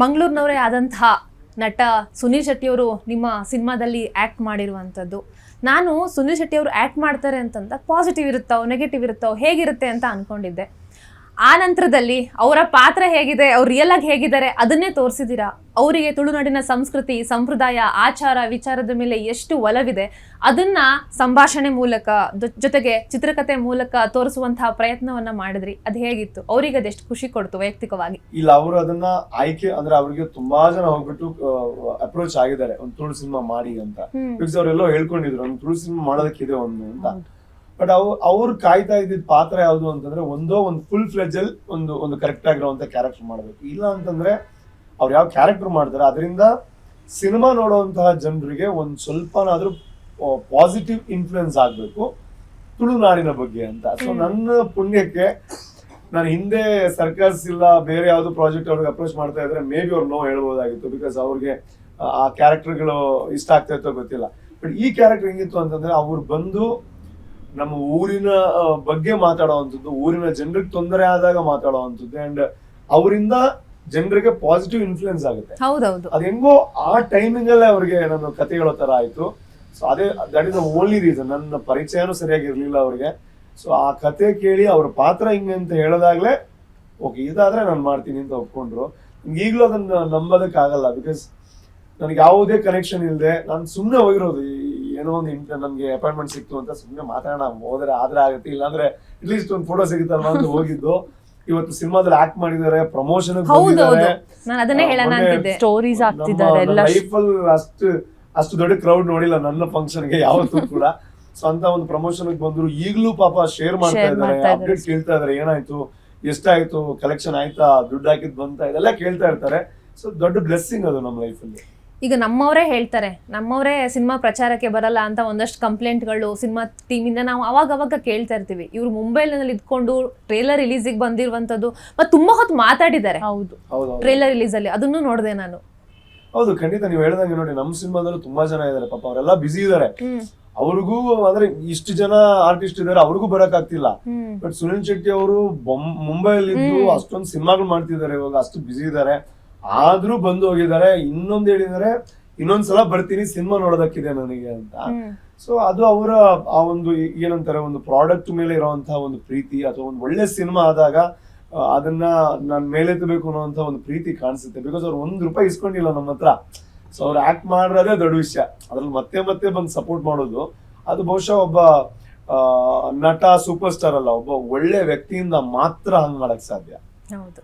ಮಂಗಳೂರಿನವರೇ ಆದಂತಹ ನಟ ಸುನೀಲ್ ಶೆಟ್ಟಿಯವರು ನಿಮ್ಮ ಸಿನಿಮಾದಲ್ಲಿ ಆ್ಯಕ್ಟ್ ಮಾಡಿರುವಂಥದ್ದು. ನಾನು ಸುನೀಲ್ ಶೆಟ್ಟಿಯವರು ಆ್ಯಕ್ಟ್ ಮಾಡ್ತಾರೆ ಅಂತಂದ ಪಾಸಿಟಿವ್ ಇರುತ್ತೋ ನೆಗೆಟಿವ್ ಇರುತ್ತೋ, ಹೇಗಿರುತ್ತೆ ಅಂತ ಅನ್ಕೊಂಡಿದ್ದೆ. ಆ ನಂತರದಲ್ಲಿ ಅವರ ಪಾತ್ರ ಹೇಗಿದೆ ಅವ್ರು ರಿಯಲ್ ಆಗಿ ಹೇಗಿದ್ದಾರೆ ಅದನ್ನೇ ತೋರಿಸಿದ್ದೀರಾ? ಅವರಿಗೆ ತುಳುನಾಡಿನ ಸಂಸ್ಕೃತಿ ಸಂಪ್ರದಾಯ ಆಚಾರ ವಿಚಾರದ ಮೇಲೆ ಎಷ್ಟು ಒಲವಿದೆ ಅದನ್ನ ಸಂಭಾಷಣೆ ಮೂಲಕ ಜೊತೆಗೆ ಚಿತ್ರಕಥೆ ಮೂಲಕ ತೋರಿಸುವಂತಹ ಪ್ರಯತ್ನವನ್ನ ಮಾಡಿದ್ರಿ. ಅದು ಹೇಗಿತ್ತು? ಅವರಿಗೆ ಅದೆಷ್ಟು ಖುಷಿ ಕೊಡ್ತು ವೈಯಕ್ತಿಕವಾಗಿ? ಇಲ್ಲ ಅವರು ಅದನ್ನ ಆಯ್ಕೆ ಅಂದ್ರೆ ಅವರಿಗೆ ತುಂಬಾ ಜನ ಹೋಗ್ಬಿಟ್ಟು ಅಪ್ರೋಚ್ ಆಗಿದ್ದಾರೆ. ಒಂದು ತುಳು ಸಿನಿಮಾ ಮಾಡಿ ಅಂತ. ಬಿಕಾಸ್ ಅವರೆಲ್ಲೋ ಹೇಳ್ಕೊಂಡಿದ್ರು ಒಂದು ತುಳು ಸಿನಿಮಾ ಮಾಡೋದಕ್ಕಿದೆ ಒಂದು ಅಂತ. ಬಟ್ ಅವ್ ಅವ್ರು ಕಾಯ್ತಾ ಇದ್ದಿದ್ ಪಾತ್ರ ಯಾವುದು ಅಂತಂದ್ರೆ ಒಂದೋ ಒಂದು ಫುಲ್ ಫ್ಲೆಜ್ ಅಲ್ಲಿ ಒಂದು ಒಂದು ಕರೆಕ್ಟ್ ಆಗಿರುವಂತ ಕ್ಯಾರೆಕ್ಟರ್ ಮಾಡಬೇಕು. ಇಲ್ಲ ಅಂತಂದ್ರೆ ಅವ್ರು ಯಾವ ಕ್ಯಾರೆಕ್ಟರ್ ಮಾಡ್ತಾರೆ ಅದರಿಂದ ಸಿನಿಮಾ ನೋಡುವಂತಹ ಜನರಿಗೆ ಒಂದ್ ಸ್ವಲ್ಪನಾದ್ರೂ ಪಾಸಿಟಿವ್ ಇನ್ಫ್ಲುಯೆನ್ಸ್ ಆಗ್ಬೇಕು ತುಳುನಾಡಿನ ಬಗ್ಗೆ ಅಂತ. ಸೊ ನನ್ನ ಪುಣ್ಯಕ್ಕೆ ನಾನು ಹಿಂದೆ ಸರ್ಕಸ್ ಇಲ್ಲ ಬೇರೆ ಯಾವ್ದು ಪ್ರಾಜೆಕ್ಟ್ ಅವ್ರಿಗೆ ಅಪ್ರೋಚ್ ಮಾಡ್ತಾ ಇದ್ರೆ ಮೇ ಬಿ ಅವ್ರು ನೋ ಹೇಳ್ಬೋದಾಗಿತ್ತು ಬಿಕಾಸ್ ಅವ್ರಿಗೆ ಆ ಕ್ಯಾರೆಕ್ಟರ್ಗಳು ಇಷ್ಟ ಆಗ್ತಾ ಇತ್ತೋ ಗೊತ್ತಿಲ್ಲ. ಬಟ್ ಈ ಕ್ಯಾರೆಕ್ಟರ್ ಹೆಂಗಿತ್ತು ಅಂತಂದ್ರೆ ಅವ್ರು ಬಂದು ನಮ್ಮ ಊರಿನ ಬಗ್ಗೆ ಮಾತಾಡುವಂಥದ್ದು ಊರಿನ ಜನರಿಗೆ ತೊಂದರೆ ಆದಾಗ ಮಾತಾಡುವಂಥದ್ದು ಅಂಡ್ ಅವರಿಂದ ಜನರಿಗೆ ಪಾಸಿಟಿವ್ ಇನ್ಫ್ಲುಯೆನ್ಸ್ ಆಗುತ್ತೆ. ಹೌದೌದು. ಅದ್ ಹೆಂಗೋ ಆ ಟೈಮಿಂಗ್ ಅಲ್ಲೇ ಅವ್ರಿಗೆ ನಾನು ಕತೆ ಹೇಳೋ ತರ ಆಯ್ತು. ಸೊ ಅದೇ that is the only reason ನನ್ನ ಪರಿಚಯನೂ ಸರಿಯಾಗಿ ಇರ್ಲಿಲ್ಲ ಅವ್ರಿಗೆ. ಸೊ ಆ ಕತೆ ಕೇಳಿ ಅವ್ರ ಪಾತ್ರ ಹಿಂಗೆ ಅಂತ ಹೇಳೋದಾಗ್ಲೇ ಓಕೆ ಇದಾದ್ರೆ ನಾನು ಮಾಡ್ತೀನಿ ಅಂತ ಒಪ್ಕೊಂಡ್ರು. ಈಗಲೂ ಅದನ್ನ ನಂಬೋದಕ್ಕಾಗಲ್ಲ ಬಿಕಾಸ್ ನನಗೆ ಯಾವುದೇ ಕನೆಕ್ಷನ್ ಇಲ್ಲದೆ ನಾನು ಸುಮ್ಮನೆ ಹೋಗಿರೋದು ಈ- ಏನೋ ಒಂದು ಇಂಟರ್ ನನಗೆ ಅಪಾಯಿಂಟ್ಮೆಂಟ್ ಸಿಕ್ತು ಅಂತ ಸುಮ್ಮನೆ ಮಾತಾಡೋಣ ಹೋದ್ರೆ ಆದ್ರೆ ಆಗುತ್ತೆ ಇಲ್ಲಾಂದ್ರೆ ಅಟ್ಲೀಸ್ಟ್ ಒಂದು ಫೋಟೋ ಸಿಗುತ್ತಲ್ಲ ಅಂತ ಹೋಗಿದ್ದು. ಇವತ್ತು ಸಿನಿಮಾದಲ್ಲಿ ಆಕ್ಟ್ ಮಾಡಿದ್ದಾರೆ ಪ್ರಮೋಷನ್ ಹೌದೌದು ನಾನು ಅದನ್ನೇ ಹೇಳೋಣ ಅಂತಿದ್ದೆ. ಸ್ಟೋರೀಸ್ ಆಗ್ತಿದ್ದಾರೆ ಎಲ್ಲ ಲೈಫ್ ಅಷ್ಟು ಅಷ್ಟು ದೊಡ್ಡ ಕ್ರೌಡ್ ನೋಡಿಲ್ಲ ನನ್ನ ಫಂಕ್ಷನ್ಗೆ ಯಾವತ್ತೂ ಕೂಡ. ಸೊ ಅಂತ ಒಂದು ಪ್ರಮೋಷನ್ ಬಂದ್ರು ಈಗಲೂ ಪಾಪ ಶೇರ್ ಮಾಡ್ತಾ ಇದ್ದಾರೆ ಮಾಡ್ತಾ ಇದ್ದಾರೆ. ಅಪ್ಡೇಟ್ ಕೇಳ್ತಾ ಇದಾರೆ ಏನಾಯ್ತು ಎಷ್ಟಾಯ್ತು ಕಲೆಕ್ಷನ್ ಆಯ್ತಾ ದುಡ್ಡು ಹಾಕಿದ್ ಬಂತ ಇದೆಲ್ಲ ಕೇಳ್ತಾ ಇರ್ತಾರೆ. ಸೊ ದೊಡ್ಡ ಬ್ಲೆಸ್ಸಿಂಗ್ ಅದು ನಮ್ಮ ಲೈಫ್ ಅಲ್ಲಿ. ಈಗ ನಮ್ಮವರೇ ಹೇಳ್ತಾರೆ ನಮ್ಮವರೇ ಸಿನಿಮಾ ಪ್ರಚಾರಕ್ಕೆ ಬರಲ್ಲ ಅಂತ ಒಂದಷ್ಟು ಕಂಪ್ಲೇಂಟ್ಗಳು ಸಿನಿಮಾ ಟೀಮಿಂದ ನಾವು ಅವಾಗ ಅವಾಗ ಕೇಳ್ತಾ ಇರ್ತೀವಿ. ಇವ್ರು ಮುಂಬೈನಲ್ಲಿ ಇದ್ಕೊಂಡು ಟ್ರೇಲರ್ ರಿಲೀಸಿಗೆ ಬಂದಿರುವಂತದ್ದು ಮತ್ತೆ ತುಂಬಾ ಹೊತ್ತು ಮಾತಾಡಿದ್ದಾರೆ. ಹೌದು. ಟ್ರೇಲರ್ ರಿಲೀಸ್ ಅಲ್ಲಿ ಅದನ್ನು ನೋಡಿದೆ ನಾನು. ಹೌದು ಖಂಡಿತ ನೀವು ಹೇಳ್ದಂಗೆ ನೋಡಿ ನಮ್ಮ ಸಿನಿಮಾದಲ್ಲೂ ತುಂಬಾ ಜನ ಇದ್ದಾರೆ. ಪಾಪ ಅವರೆಲ್ಲ ಬಿಸಿ ಇದ್ದಾರೆ. ಅವ್ರಿಗೂ ಅಂದ್ರೆ ಇಷ್ಟು ಜನ ಆರ್ಟಿಸ್ಟ್ ಇದಾರೆ ಅವ್ರಿಗೂ ಬರಕ್ ಆಗ್ತಿಲ್ಲ. ಬಟ್ ಸುನಿಲ್ ಶೆಟ್ಟಿ ಅವರು ಮುಂಬೈಲಿ ಇದ್ದು. ಅಷ್ಟೊಂದು ಸಿನಿಮಾಗಳು ಮಾಡ್ತಿದ್ದಾರೆ ಇವಾಗ ಅಷ್ಟು ಬಿಸಿ ಇದ್ದಾರೆ. ಆದ್ರೂ ಬಂದು ಹೋಗಿದ್ದಾರೆ ಇನ್ನೊಂದ್ ಹೇಳಿದ್ದಾರೆ ಇನ್ನೊಂದ್ಸಲ ಬರ್ತೀನಿ ಸಿನಿಮಾ ನೋಡೋದಕ್ಕಿದೆ ನನಗೆ ಅಂತ. ಸೊ ಅದು ಅವರ ಆ ಒಂದು ಏನಂತಾರೆ ಒಂದು ಪ್ರಾಡಕ್ಟ್ ಮೇಲೆ ಇರುವಂತಹ ಒಂದು ಪ್ರೀತಿ ಅಥವಾ ಒಂದು ಒಳ್ಳೆ ಸಿನಿಮಾ ಆದಾಗ ಅದನ್ನ ನಾನ್ ಮೇಲೆತ್ತಬೇಕು ಅನ್ನೋಂತ ಒಂದು ಪ್ರೀತಿ ಕಾಣಿಸುತ್ತೆ. ಬಿಕಾಸ್ ಅವ್ರು ಒಂದ್ ರೂಪಾಯಿ ಇಸ್ಕೊಂಡಿಲ್ಲ ನಮ್ಮ ಹತ್ರ. ಸೊ ಅವ್ರು ಆಕ್ಟ್ ಮಾಡಿರೋದೇ ದೊಡ್ಡ ವಿಷಯ. ಅದ್ರಲ್ಲಿ ಮತ್ತೆ ಮತ್ತೆ ಬಂದು ಸಪೋರ್ಟ್ ಮಾಡೋದು. ಅದು ಬಹುಶಃ ಒಬ್ಬ ನಟ ಸೂಪರ್ ಸ್ಟಾರ್ ಅಲ್ಲ ಒಬ್ಬ ಒಳ್ಳೆ ವ್ಯಕ್ತಿಯಿಂದ ಮಾತ್ರ ಹಂಗ್ ಮಾಡಕ್ ಸಾಧ್ಯ. ಹೌದು.